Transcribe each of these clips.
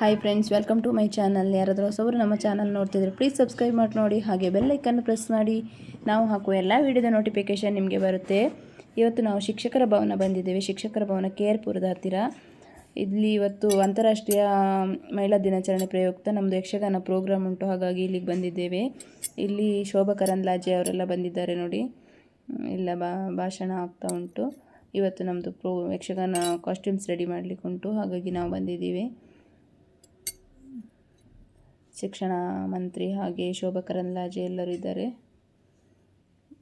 Hi friends welcome to my channel ಯಾರಾದರೂ ಹೊಸವರು ನಮ್ಮ ಚಾನಲ್ ನೋಡ್ತಿದ್ರೆ ಪ್ಲೀಸ್ ಸಬ್ಸ್ಕ್ರೈಬ್ ಮಾಡಿ ನೋಡಿ, ಹಾಗೆ ಬೆಲ್ಲೈಕನ್ನು ಪ್ರೆಸ್ ಮಾಡಿ. ನಾವು ಹಾಕುವ ಎಲ್ಲ ವಿಡಿಯೋದ ನೋಟಿಫಿಕೇಷನ್ ನಿಮಗೆ ಬರುತ್ತೆ. ಇವತ್ತು ನಾವು ಶಿಕ್ಷಕರ ಭವನ ಬಂದಿದ್ದೇವೆ. ಶಿಕ್ಷಕರ ಭವನ ಕೆ ಆರ್ ಹತ್ತಿರ. ಇಲ್ಲಿ ಇವತ್ತು ಅಂತಾರಾಷ್ಟ್ರೀಯ ಮಹಿಳಾ ದಿನಾಚರಣೆ ಪ್ರಯುಕ್ತ ನಮ್ಮದು ಯಕ್ಷಗಾನ ಪ್ರೋಗ್ರಾಮ್ ಉಂಟು. ಹಾಗಾಗಿ ಇಲ್ಲಿಗೆ ಬಂದಿದ್ದೇವೆ. ಇಲ್ಲಿ ಶೋಭಾ ಕರಂದ್ಲಾಜೆ ಅವರೆಲ್ಲ ಬಂದಿದ್ದಾರೆ ನೋಡಿ. ಇಲ್ಲ ಭಾಷಣ ಆಗ್ತಾ ಉಂಟು. ಇವತ್ತು ನಮ್ಮದು ಪ್ರೋ ಯಕ್ಷಗಾನ ಕಾಸ್ಟ್ಯೂಮ್ಸ್ ರೆಡಿ ಮಾಡಲಿಕ್ಕೆ ಉಂಟು. ಹಾಗಾಗಿ ನಾವು ಬಂದಿದ್ದೀವಿ. ಶಿಕ್ಷಣ ಮಂತ್ರಿ ಹಾಗೆ ಶೋಭಾ ಕರಂದ್ಲಾಜೆ ಎಲ್ಲರೂ ಇದ್ದಾರೆ.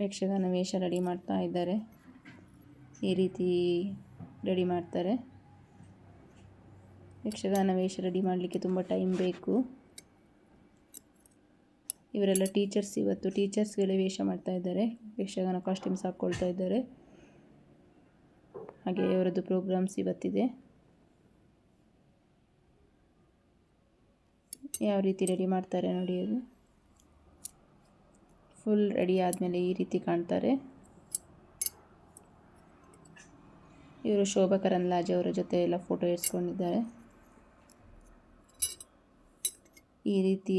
ಯಕ್ಷಗಾನ ವೇಷ ರೆಡಿ ಮಾಡ್ತಾ ಇದ್ದಾರೆ. ಈ ರೀತಿ ರೆಡಿ ಮಾಡ್ತಾರೆ. ಯಕ್ಷಗಾನ ವೇಷ ರೆಡಿ ಮಾಡಲಿಕ್ಕೆ ತುಂಬ ಟೈಮ್ ಬೇಕು. ಇವರೆಲ್ಲ ಟೀಚರ್ಸ್ ಇವತ್ತು ಟೀಚರ್ಸ್ಗಳೇ ವೇಷ ಮಾಡ್ತಾ ಇದ್ದಾರೆ. ಯಕ್ಷಗಾನ ಕಾಸ್ಟ್ಯೂಮ್ಸ್ ಹಾಕ್ಕೊಳ್ತಾ ಇದ್ದಾರೆ. ಹಾಗೆ ಇವರದ್ದು ಪ್ರೋಗ್ರಾಮ್ಸ್ ಇವತ್ತಿದೆ. ಯಾವ ರೀತಿ ರೆಡಿ ಮಾಡ್ತಾರೆ ನೋಡಿ ಅದು. ಫುಲ್ ರೆಡಿ ಆದಮೇಲೆ ಈ ರೀತಿ ಕಾಣ್ತಾರೆ. ಇವರು ಶೋಭಾ ಕರಂದ್ಲಾಜೆ ಅವರ ಜೊತೆ ಎಲ್ಲ ಫೋಟೋ ಇರಿಸ್ಕೊಂಡಿದ್ದಾರೆ ಈ ರೀತಿ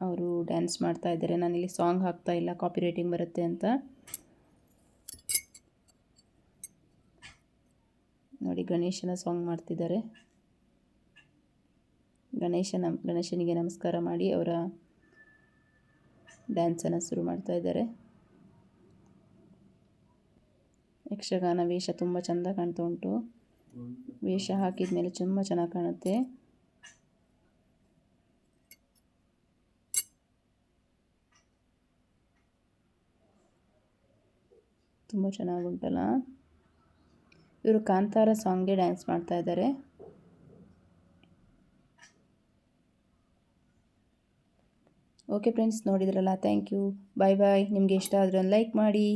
ಅವರು ಡ್ಯಾನ್ಸ್ ಮಾಡ್ತಾ ಇದ್ದಾರೆ. ನಾನಿಲ್ಲಿ ಸಾಂಗ್ ಹಾಕ್ತಾ ಇಲ್ಲ ಕಾಪಿ ರೈಟಿಂಗ್ ಬರುತ್ತೆ ಅಂತ. ನೋಡಿ ಗಣೇಶನ ಸಾಂಗ್ ಮಾಡ್ತಿದ್ದಾರೆ. ಗಣೇಶನ, ಗಣೇಶನಿಗೆ ನಮಸ್ಕಾರ ಮಾಡಿ ಅವರ ಡ್ಯಾನ್ಸನ್ನು ಶುರು ಮಾಡ್ತಾ ಇದ್ದಾರೆ. ಯಕ್ಷಗಾನ ವೇಷ ತುಂಬ ಚೆಂದ ಕಾಣ್ತಾ ಉಂಟು. ವೇಷ ಹಾಕಿದ ಮೇಲೆ ತುಂಬ ಚೆನ್ನಾಗಿ ಕಾಣುತ್ತೆ. ತುಂಬ ಚೆನ್ನಾಗುಂಟಲ್ಲ ಇವರು ಕಾಂತಾರ ಸಾಂಗ್ಗೆ ಡ್ಯಾನ್ಸ್ ಮಾಡ್ತಾ ಇದ್ದಾರೆ. ಓಕೆ ಫ್ರೆಂಡ್ಸ್ ನೋಡಿದ್ರಲ್ಲ ಥ್ಯಾಂಕ್ ಯು ಬಾಯ್ ಬಾಯ್ ನಿಮಗೆ ಇಷ್ಟ ಆದರೆ ಒಂದು ಲೈಕ್ ಮಾಡಿ.